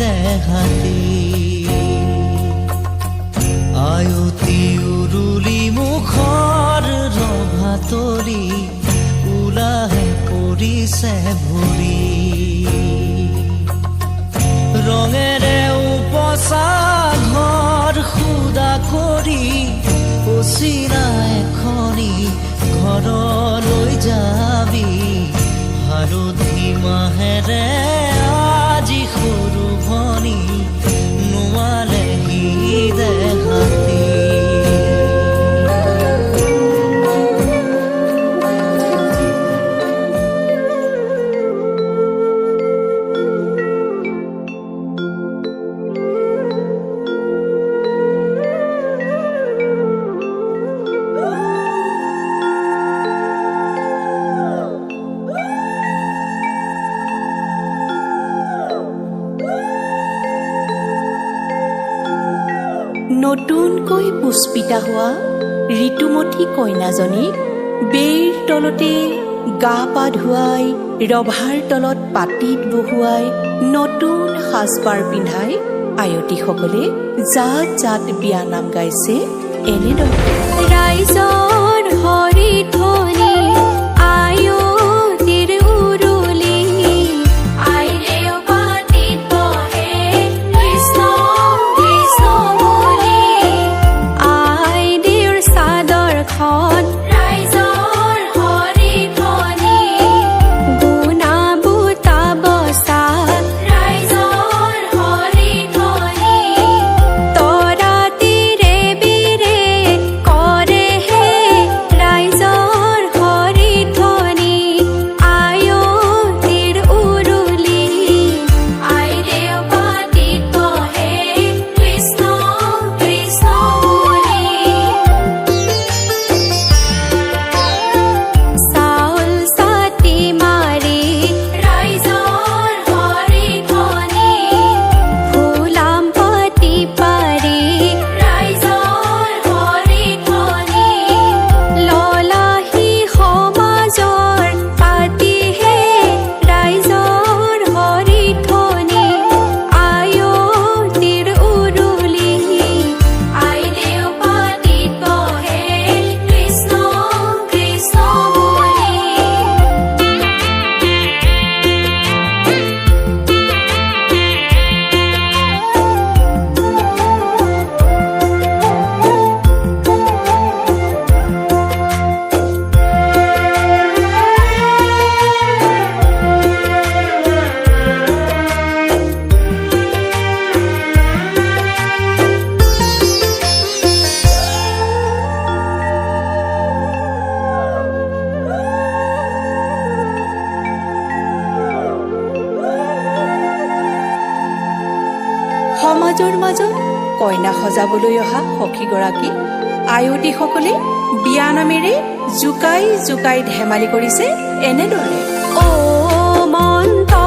দেহাতে। আয়তি উৰুলি মুখৰ ৰভাতলি ওলাহে পৰিছে ভৰি ৰঙেৰে উপচা ঘৰ সুদা কৰি অচিনা এখনি ঘৰলৈ যাবি। হালধি মাহেৰে পুষ্পিতা হোৱা ঋতুমতী কইনাজনীক বেইৰ তলতে গা পা ধুৱাই, ৰভাৰ তলত পাতিত বহুৱাই, নতুন সাজপাৰ পিন্ধাই আয়তীসকলে জাত জাত বিয়া নাম গাইছে। এনেদৰে। ৰাইজৰ সমাজৰ মাজত কইনা সজাবলৈ অহা সখীগৰাকী আয়তীসকলে বিয়া নামেৰে জোকাই জোকাই ধেমালি কৰিছে এনেদৰে। অ, মন্তৰা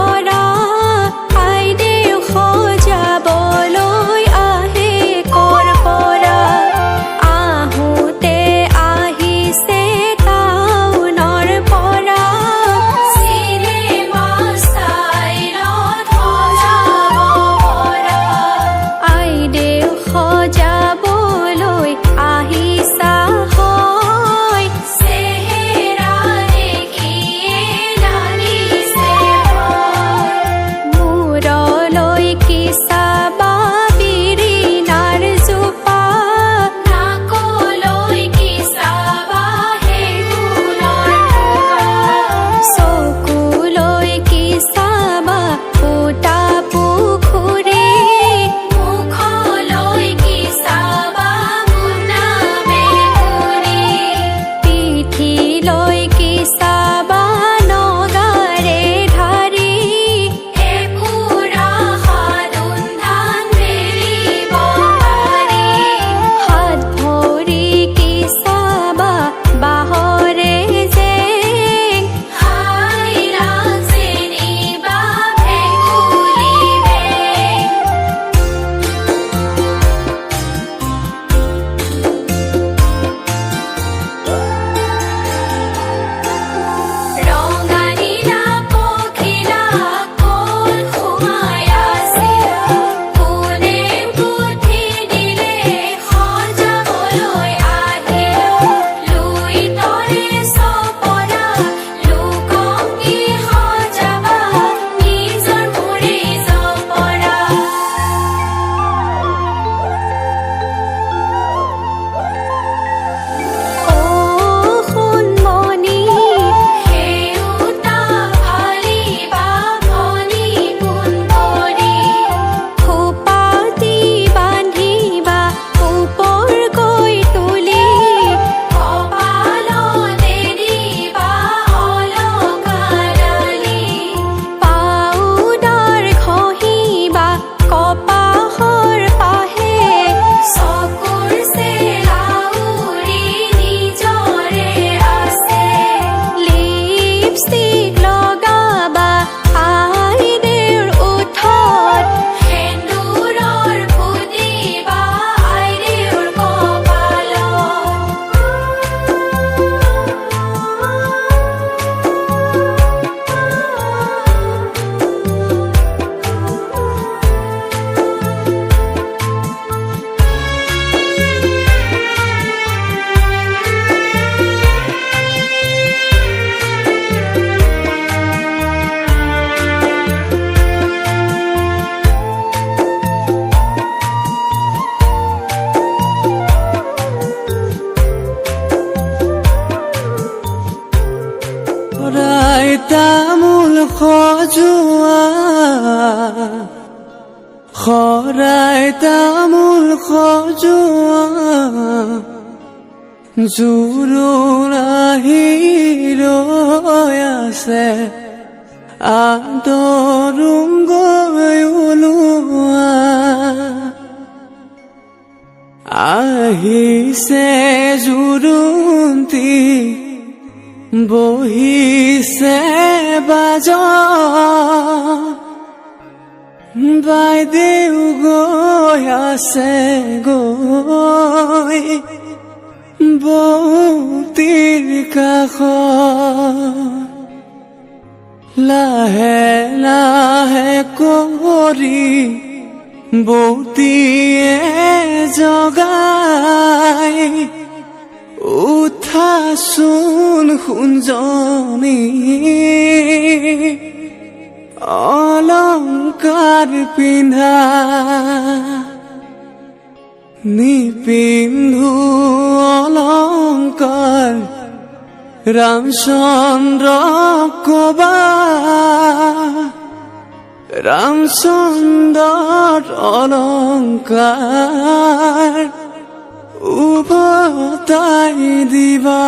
শৰাই তামোল সজোৱা জোৰোণ আহি ৰৈ আছে আদৰুম গৈ ওলোৱা আহিছে জোৰোন্তি বহিছে বাজ। বাইদেউ গৈ আছে গৈ বৌতিৰ কাষ লাহে লাহে কৰি বৌতিয়ে জগাই উঠাচোন সোণজনী অলংকাৰ পিন্ধা নিপিন্ধু অলংকাৰ ৰামচন্দ্ৰ কবা ৰামচন্দ্ৰ অলংকাৰ উভতাই দিবা